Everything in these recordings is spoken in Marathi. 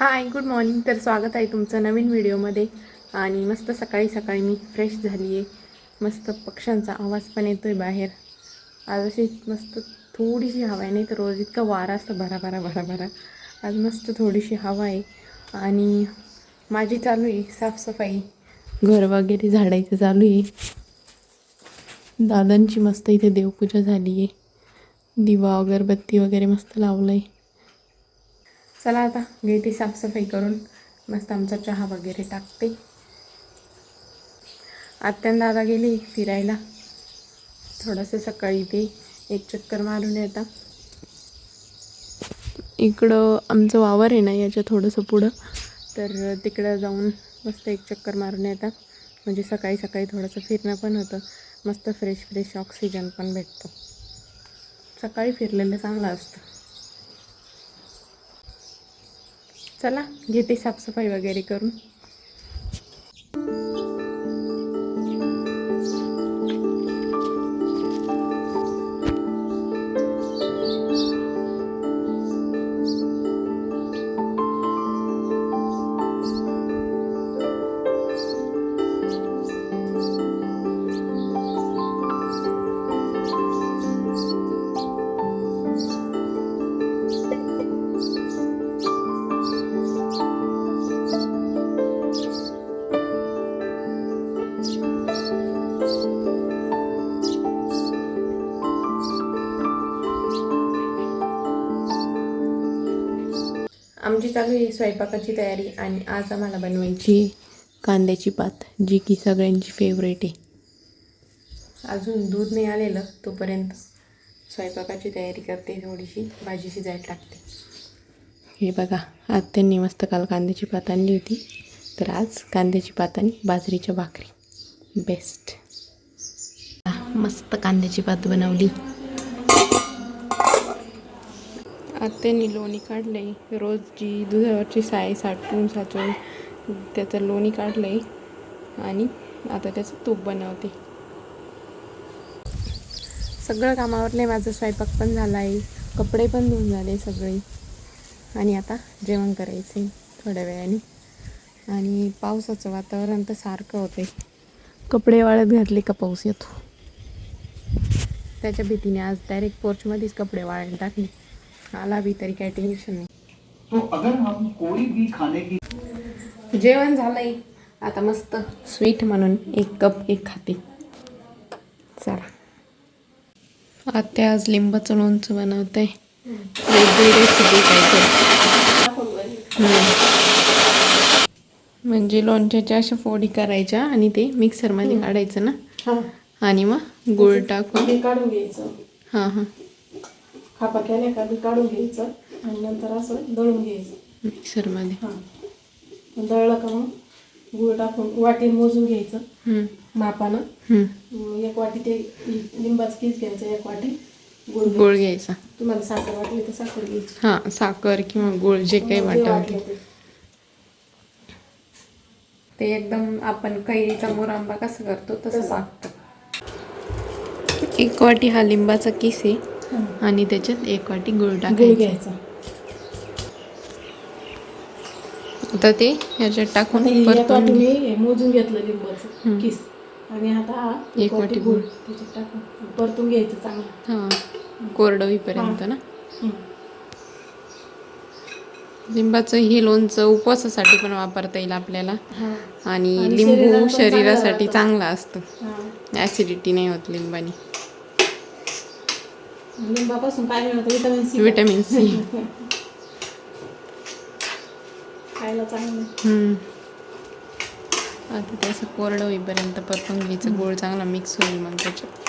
हाय गुड मॉर्निंग तर स्वागत आहे तुमचं नवीन व्हिडिओमध्ये. आणि मस्त सकाळी सकाळी मी फ्रेश झाली आहे मस्त पक्ष्यांचा आवाज पण येतो आहे बाहेर. आज अशी मस्त थोडीशी हवा आहे. नाही तर रोज इतका वारा असतं. भरा भरा भरा भरा. आज मस्त थोडीशी हवा आहे. आणि माझी चालू आहे साफसफाई. घर वगैरे झाडायचं चालू आहे. दादांची मस्त इथे देवपूजा झाली आहे दिवा अगरबत्ती वगैरे मस्त लावलं आहे चला आता घेते साफसफाई करून. मस्त आमचा चहा वगैरे टाकते. आत्यान दादा गेले फिरायला. थोडंसं सकाळी ते एक चक्कर मारून येतात. इकडं आमचं वावर आहे ना याच्या थोडंसं पुढं. तर तिकडं जाऊन मस्त एक चक्कर मारून येतात. म्हणजे सकाळी सकाळी थोडंसं फिरणं पण होतं. मस्त फ्रेश फ्रेश ऑक्सिजन पण भेटतो. सकाळी फिरलेलं चांगलं असतं. चला घेते साफसफाई वगैरे करून. आमची चालू आहे स्वयंपाकाची तयारी आणि आज आम्हाला बनवायची कांद्याची पात जी की सगळ्यांची फेवरेट आहे. अजून दूध नाही आलेलं तोपर्यंत स्वयंपाकाची तयारी करते थोडीशी भाजी शिजायला टाकते. हे बघा आज त्यांनी मस्त काल कांद्याची पात आणली होती. तर आज कांद्याची पात आणि बाजरीच्या भाकरी. बेस्ट मस्त कांद्याची पात बनवली. आत्यानी लोणी काढले रोज जी दुधावरची साय साठवून साचवून त्याचं लोणी काढले आणि आता त्याचं तूप बनवते. सगळं कामावरले माझं स्वयंपाक पण झाला आहे कपडे पण धुवून झाले सगळे. आणि आता जेवण करायचं आहे थोड्या वेळाने. आणि पावसाचं वातावरण तर सारखं होतं कपडे वाळत घातले का पाऊस येतो? त्याच्या भीतीने आज डायरेक्ट पोर्चमध्येच कपडे वाळायला टाकले. आला बी तरी काही टेन्शन नाही. तो अगर हम कोई भी खाने की जेवण झालंय. आता मस्त स्वीट म्हणून एक कप केक खाते. चला. आत्या आज लिंबाचं लोणचं बनवत आहे वेगळी रेसिपी म्हणजे लोणच्याच्या अशा फोडी करायच्या आणि ते मिक्सरमध्ये काढायचं ना. आणि मग गुळ टाकून. काढून घ्यायचं. हां हां. खापा केल्या का बी काढून घ्यायचं आणि नंतर असं दळून घ्यायचं. मिक्सरमध्ये हां. दळलं का मग? गुळ टाकून वाटी मोजून घ्यायचं. हम्म, मापानं. हम्म. मग एक वाटी ते लिंबाचं कीस घ्यायचं एक वाटी गुळ घ्यायचं. गुळ घ्यायचा. तुम्हाला साखर वाटली तर साखर घ्यायची हां साखर किंवा गुळ जे काही जे वाटत वाटलं ते. ते एकदम आपण कैरीचा मुरांबा कसं करतो तसं लागतं. एक वाटी हा लिंबाचा किस आहे. हां. आणि त्याच्यात एक वाटी गुळ टाकायचा. घ्यायचा. आता ते ह्याच्यात टाकून परतून मोजून घेतलं लिंबाचं किस. आणि आता हा एक वाटी गुळ त्याच्यात टाकून परतून घ्यायचं चांगलं. हां कोरडं होईपर्यंत ना. लिंबाचं हे लोणचं उपवासासाठी पण वापरता येईल आपल्याला. आणि लिंबू शरीरासाठी. चांगलं असतं. ॲसिडिटी नाही होत लिंबानी. लिंबापासून काय मिळतं विटामिन सी विटॅमिन सी खायला चांगलं हम्म. आता ते असं कोरडं होईपर्यंत परतून घ्यायचं गोळ चांगला मिक्स होईल मग त्याच्यात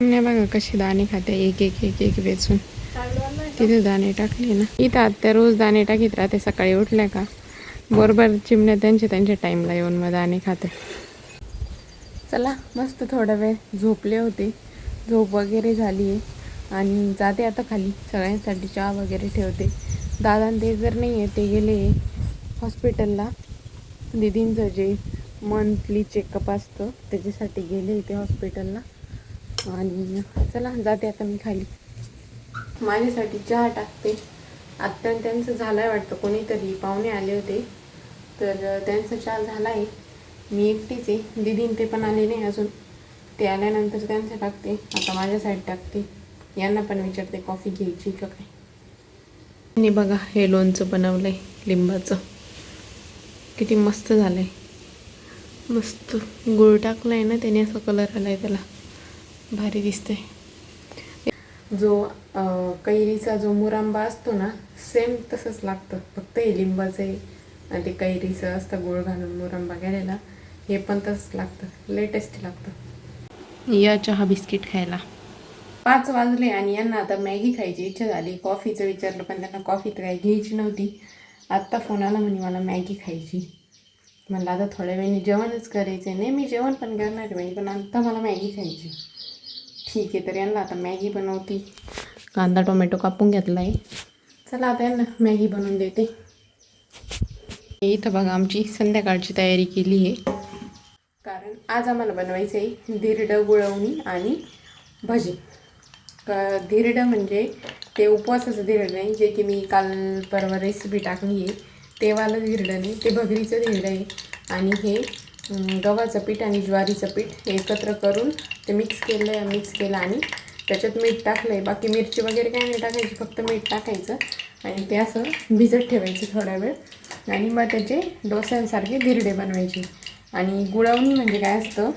नाही बघा कसे दाणे खाते एक एक एक एक वेचून तिथे दाणे टाकले ना इथं आत्या रोज दाणे टाकीत राहते सकाळी उठल्या का बरोबर चिमण्या त्यांच्या त्यांच्या टाईमला येऊन मग दाणे खाते चला मस्त थोडा वेळ झोपले होते झोप वगैरे झाली आहे आणि जाते आता खाली. सगळ्यांसाठी चहा वगैरे ठेवते. दादा ते जर नाही आहे ते गेले हॉस्पिटलला. दिदींचं जे मंथली चेकअप असतं त्याच्यासाठी गेले ते हॉस्पिटलला. आणि चला जाते आता मी खाली. माझ्यासाठी चहा टाकते. आत्ता त्यांचं झालं आहे वाटतं कोणीतरी पाहुणे आले होते. तर त्यांचा चहा झाला आहे मी एकटीच आहे. दिदीन ते पण आले नाही अजून. ते आल्यानंतर त्यांचं टाकते. आता माझ्या साईड टाकते. यांना पण विचारते कॉफी घ्यायची का काय? आणि बघा हे लोणचं बनवलं आहे लिंबाचं. किती मस्त झालं आहे मस्त. गुळ टाकला आहे ना त्याने असा कलर आला आहे त्याला. भारी दिसतंय. जो कैरीचा जो मुरांबा असतो ना सेम तसंच लागतं. फक्त हे लिंबाचं आहे आणि ते कैरीचं असतं गुळ घालून मुरांबा केलेला. हे पण तसंच लागतं. लेटेस्ट लागतं. या चहा बिस्किट खायला. पाच वाजले आणि यांना आता मॅगी खायची इच्छा झाली. कॉफीचं विचारलं पण त्यांना कॉफी तर काही घ्यायची नव्हती. आत्ता फोन आला म्हणे मला मॅगी खायची. म्हणलं आता थोड्या वेळाने जेवणच करायचं आहे नाही मी जेवण पण करणार आहे म्हणे पण आता मला मॅगी खायची ठीक आहे तर यांना आता मॅगी बनवते. कांदा टोमॅटो कापून घेतला आहे चला आता यांना मॅगी बनवून देते. इथं बघा आमची संध्याकाळची तयारी केली आहे. आज आम्हाला बनवायचं आहे धिरडं गुळवणी आणि भजी. धिरडं म्हणजे ते उपवासाचं धिरडं नाही जे की मी काल परवा रेसिपी टाकली आहे तेवालं धिरडं नाही ते भगरीचं धिरडं आहे. आणि हे गव्हाचं पीठ आणि ज्वारीचं पीठ एकत्र करून ते मिक्स केलं आहे मिक्स केलं आणि त्याच्यात मीठ टाकलं आहे बाकी मिरची वगैरे काही नाही टाकायची फक्त मीठ टाकायचं. आणि ते असं भिजत ठेवायचं थोडा वेळ. आणि मग त्याचे डोस्यांसारखे धिरडे बनवायचे. आणि गुळवणी म्हणजे काय असतं?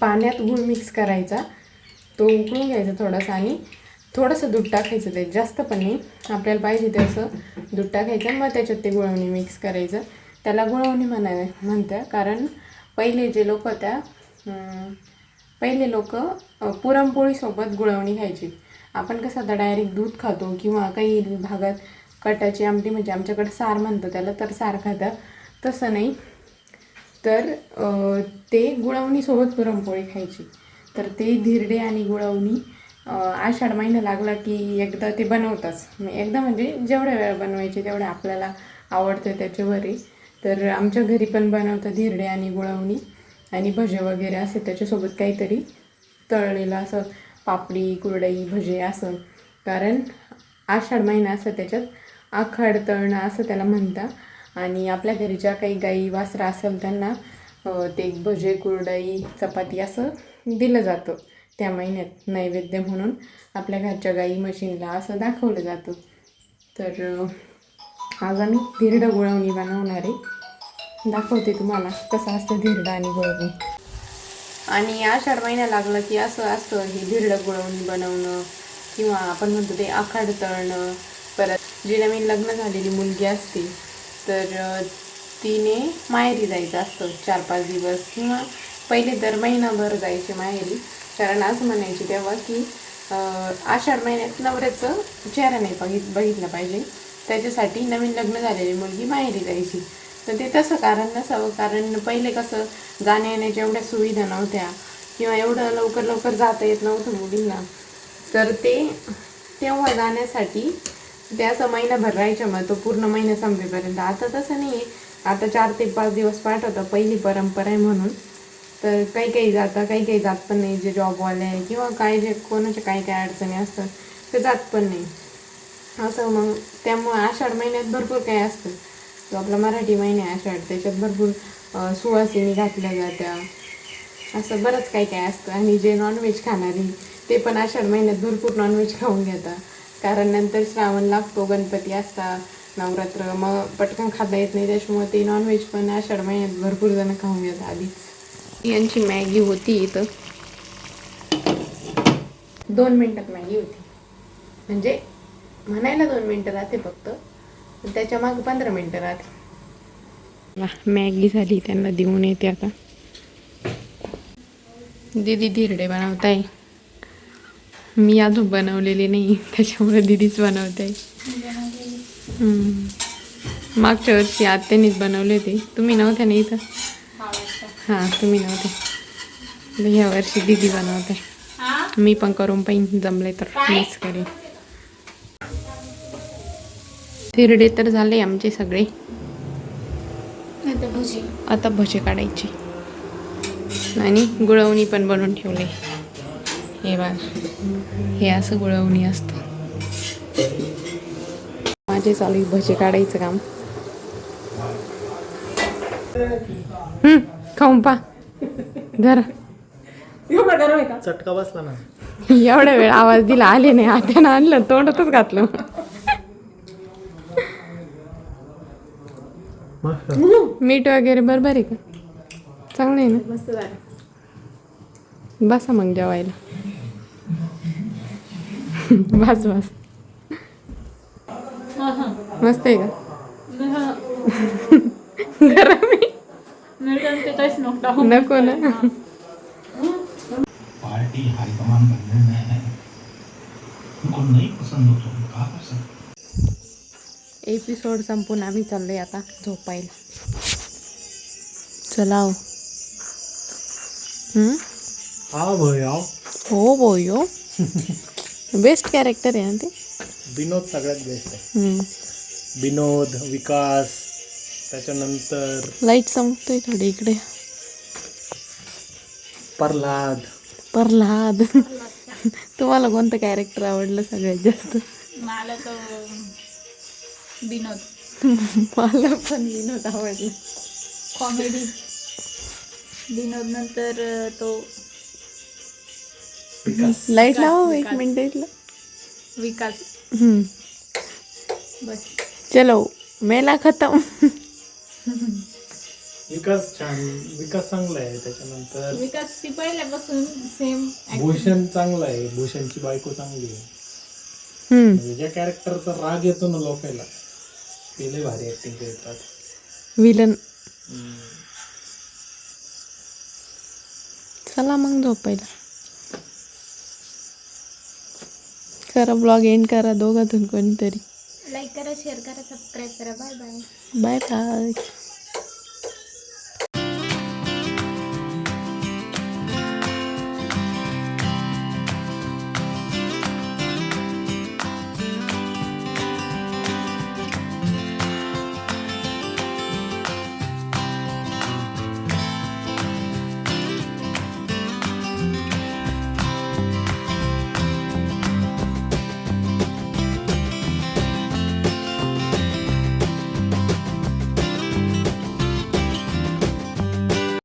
पाण्यात गूळ मिक्स करायचा. तो उकळून घ्यायचा थोडासा आणि थोडंसं दूध टाकायचं ते जास्त पण नाही. आपल्याला पाहिजे ते असं दूध टाकायचं मग त्याच्यात ते गुळवणी मिक्स करायचं. त्याला गुळवणी म्हणाय म्हणतं कारण पहिले जे लोक त्या पहिले लोक पुरणपोळीसोबत गुळवणी खायची. आपण कसं आता डायरेक्ट दूध खातो किंवा काही भागात कटाची आमटी म्हणजे आमच्याकडे सार म्हणतं त्याला तर सार खातात. तसं नाही. तर ते गुळवणीसोबत पुरणपोळी खायची. तर ते धिरडे आणि गुळवणी आषाढ महिना लागला की एकदा ते बनवताच एकदा म्हणजे जेवढ्या वेळा बनवायचे तेवढ्या आपल्याला आवडतं त्याच्यावरही तर आमच्या घरी पण बनवतं धिरडे आणि गुळवणी आणि भजे वगैरे असे त्याच्यासोबत काहीतरी तळलेलं असं पापडी कुरडई भजे असं. कारण आषाढ महिना असं त्याच्यात आखाड तळणं असं त्याला म्हणतात. आणि आपल्या घरी ज्या काही गाई वासरा असेल त्यांना ते भजे कुरडई चपाती असं दिलं जातं. त्या महिन्यात नैवेद्य म्हणून आपल्या घरच्या गाई म्हशींना असं दाखवलं जातं. तर आज आम्ही धिरडं गुळवणी बनवणार आहे. दाखवते तुम्हाला कसं असतं धिरडं आणि गुळवणी. आणि आषाढ महिना लागला की असं असतं हे धिरडं गुळवणी बनवणं किंवा आपण म्हणतो ते आखाड तळणं. परत जी नवीन लग्न झालेली मुलगी असते तर तिने माहेरी जायचं असतं चार पाच दिवस किंवा पहिले दर महिनाभर जायचे माहेरी. कारण असं म्हणायचे तेव्हा की आषाढ महिन्यात नवऱ्याचं चेहरा नाही बघित बघितलं पाहिजे. त्याच्यासाठी नवीन लग्न झालेली मुलगी माहेरी जायची. तर ते तसं कारण नसावं. कारण पहिले कसं जाण्या येण्याच्या एवढ्या सुविधा नव्हत्या किंवा एवढं लवकर लवकर जाता येत नव्हतं मुलींना. तर ते तेव्हा जाण्यासाठी ते असं महिनाभर राहायच्या मग तो पूर्ण महिना संपेपर्यंत. आता तसं नाही आहे आता चार ते पाच दिवस पाठवतं पहिली परंपरा आहे म्हणून. तर काही काही जातं काही काही जात पण नाही. जे जॉबवाले आहे किंवा काय जे कोणाच्या काही काही अडचणी असतात ते जात पण नाही. असं मग त्यामुळे आषाढ महिन्यात भरपूर काही असतं. जो आपला मराठी महिना आहे आषाढ त्याच्यात भरपूर सुवासिनी घातल्या जात्या. असं बरंच काही काय असतं. आणि जे नॉनव्हेज खाणारी ते पण आषाढ महिन्यात भरपूर नॉनव्हेज खाऊन घेतात. कारण नंतर श्रावण लागतो गणपती असता नवरात्र. मग पटकन खाता येत नाही त्याच्यामुळे ते नॉनव्हेज पण आषाढ महिन्यात भरपूर जण खाऊन घेतात आधीच. यांची मॅगी होती इथं. दोन मिनटात मॅगी होती. म्हणजे म्हणायला दोन मिनटं राहते फक्त त्याच्यामागे पंधरा मिनटं राहते. मॅगी झाली त्यांना देऊन येते आता. दीदी धिरडे बनवताय. मी अजून बनवलेले नाही त्याच्यामुळे दीदीच बनवताय हम्म. मागच्या वर्षी आत्यानेच बनवले होते. तुम्ही नव्हत्या ना इथं? हां तुम्ही नव्हते. ह्या वर्षी दीदी बनवते. मी पण करून पाहिजे जमले तर मिस करेन. थिरडे तर झाले आमचे सगळे. भजी. आता भजे काढायचे. आणि गुळवणी पण बनवून ठेवले. हे बघा. हे असं गुळवणी असतं. माझे चालू भजी काढायचं काम. हम्म, खाऊन पा. जरा चटका बसला ना. एवढा वेळ आवाज दिला आले नाही. आत्यानं आणलं तोंडातच घातलं. मीठ वगैरे बरोबर आहे का? चांगलं आहे ना? बसा मग जेवायला बस बस मस्त आहे का गरम आहे नको ना पार्टी हाईकमान बनने में है उनको नहीं पसंद हो तो हम क्या कर सकते एपिसोड संपून आम्ही चाललोय आता झोपायला चला हो. हा भय आओ हो बोयो बेस्ट कॅरेक्टर आहे ना ते विनोद सगळ्यात बेस्ट आहे हम्म. विनोद विकास त्याच्यानंतर लाइट चमकतोय थोडी इकडे प्रल्हाद प्रल्हाद तुम्हाला कोणतं कॅरेक्टर आवडलं सगळ्यात जास्त मला तो विनोद मला पण विनोद आवडलं कॉमेडी विनोद नंतर तो लाइट लावा एक मिनिट इथलं विकास. हम्म. बस. चलो मेला खतम. विकास छान विकास चांगला आहे त्याच्यानंतर. विकास ती पहिल्यापासून सेम भूषण चांगला आहे भूषणची बायको चांगली आहे. हम्म. म्हणजे ज्या कॅरेक्टरचा राग येतो ना लोकांना ते लय भारी ऍक्टिंग करतात. विलन चला मग झोपायला. करा ब्लॉग एंड करा दोघातून कोणीतरी. लाईक करा शेअर करा सबस्क्राईब करा. Bye bye bye bye